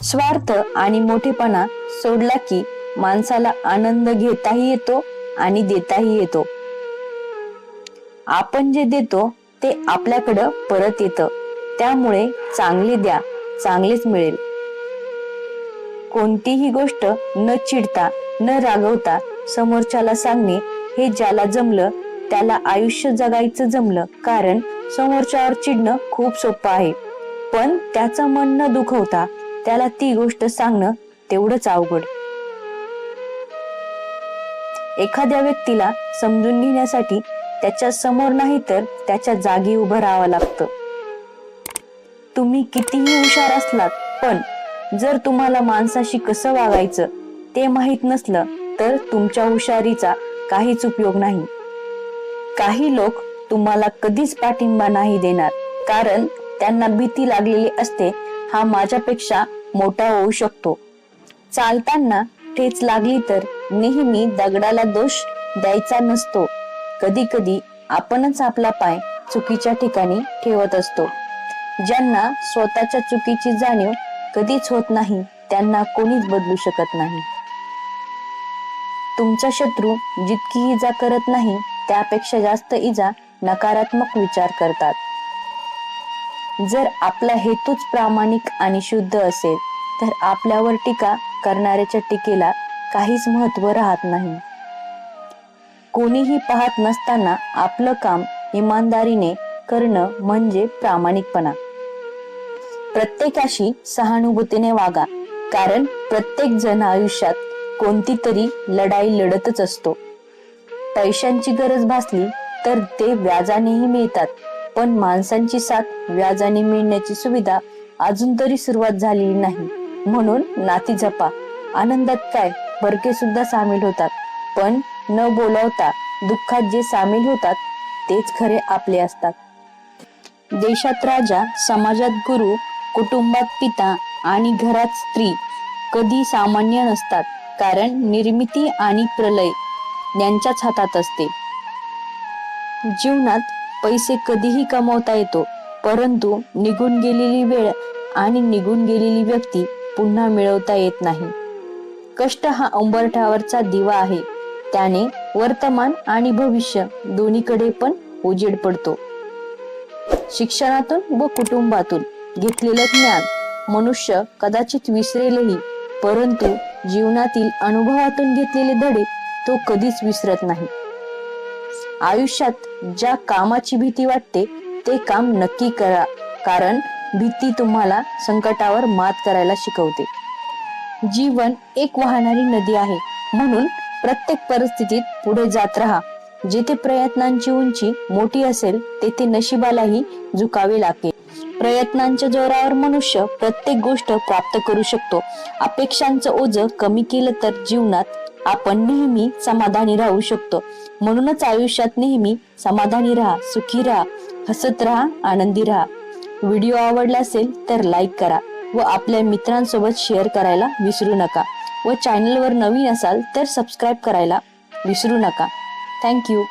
स्वार्थ आणि मोठेपणा सोडला की माणसाला आनंद घेताही येतो आणि देताही येतो. आपण जे देतो ते आपल्याकडं परत येतं. त्यामुळे चांगले द्या चांगलेच मिळेल. कोणतीही गोष्ट न चिडता न रागवता समोरच्याला सांगणे हे ज्याला जमलं त्याला आयुष्य जगायचं जमलं कारण समोरच्यावर चिडणं खूप सोपं आहे. पण त्याचं मन न दुखवता त्याला ती गोष्ट सांगणं तेवढंच अवघड. एखाद्या व्यक्तीला समजून घेण्यासाठी त्याच्यासमोर नाही तर त्याच्या जागी उभं राहावं लागतं. तुम्ही कितीही हुशार असलात पण जर तुम्हाला माणसाशी कसं वागायचं ते माहीत नसलं तर तुमच्या हुशारीचा काहीच उपयोग नाही. काही लोक तुम्हाला कधीच पाठिंबा नाही देणार कारण त्यांना भीती लागलेली असते हा माझ्यापेक्षा मोठा होऊ शकतो. चालताना ठेच लागली तर नेहमी दगडाला दोष द्यायचा नसतो. कधी कधी आपणच आपला पाय चुकीच्या ठिकाणी ठेवत असतो. ज्यांना स्वतःच्या चुकीची जाणीव कधीच होत नाही त्यांना कोणीच बदलू शकत नाही. तुमचा शत्रू जितकी इजा करत नाही त्यापेक्षा जास्त इजा नकारात्मक विचार करतात. जर आपला हेतूच प्रामाणिक आणि शुद्ध असेल तर आपल्यावर टीका करणाऱ्याच्या टीकेला काहीच महत्त्व राहत नाही. कोणीही पाहत नसताना आपलं काम इमानदारीने करणं म्हणजे प्रामाणिकपणा. प्रत्येकाशी सहानुभूतीने वागा कारण प्रत्येक जण आयुष्यात कोणती तरी लढाई लढतच असतो. पैशांची गरज भासली तर ते व्याजानेही मिळतात. पण माणसांची साथ व्याजाने मिळण्याची सुविधा अजून तरी सुरुवात झालेली नाही. म्हणून नाती जपा. आनंदात काय? बरके सुद्धा सामील होतात. पण न बोलावता दुःखात जे सामील होतात तेच खरे आपले असतात. देशात राजा समाजात गुरु कुटुंबात पिता आणि घरात स्त्री कधी सामान्य नसतात कारण निर्मिती आणि प्रलय यांच्याच हातात असते. जीवनात पैसे कधीही कमवता येतो परंतु निघून गेलेली वेळ आणि निघून गेलेली व्यक्ती पुन्हा मिळवता येत नाही. कष्ट हा उंबरठ्यावरचा दिवा आहे. त्याने वर्तमान आणि भविष्य दोन्हीकडे पण उजेड पडतो. शिक्षणातून व कुटुंबातून घेतलेलं ज्ञान मनुष्य कदाचित विसरेलही परंतु जीवनातील अनुभवातून घेतलेले धडे तो कधीच विसरत नाही. आयुष्यात ज्या कामाची भीती वाटते ते काम नक्की करा. कारण भीती तुम्हाला संकटावर मात करायला शिकवते. जीवन एक वाहणारी नदी आहे. म्हणून प्रत्येक परिस्थितीत पुढे जात राहा. जेथे प्रयत्नांची उंची मोठी असेल तेथे नशिबालाही झुकावे लागते प्रयत्नांच्या जोरावर मनुष्य प्रत्येक गोष्ट प्राप्त करू शकतो. अपेक्षांचं ओझ कमी केलं तर जीवनात आपण नेहमी समाधानी राहू शकतो. म्हणूनच आयुष्यात नेहमी समाधानी राहा सुखी राहा हसत राहा आनंदी राहा. व्हिडिओ आवडला असेल तर लाईक करा व आपल्या मित्रांसोबत शेअर करायला विसरू नका व चॅनलवर नवीन असाल तर सबस्क्राईब करायला विसरू नका. थँक्यू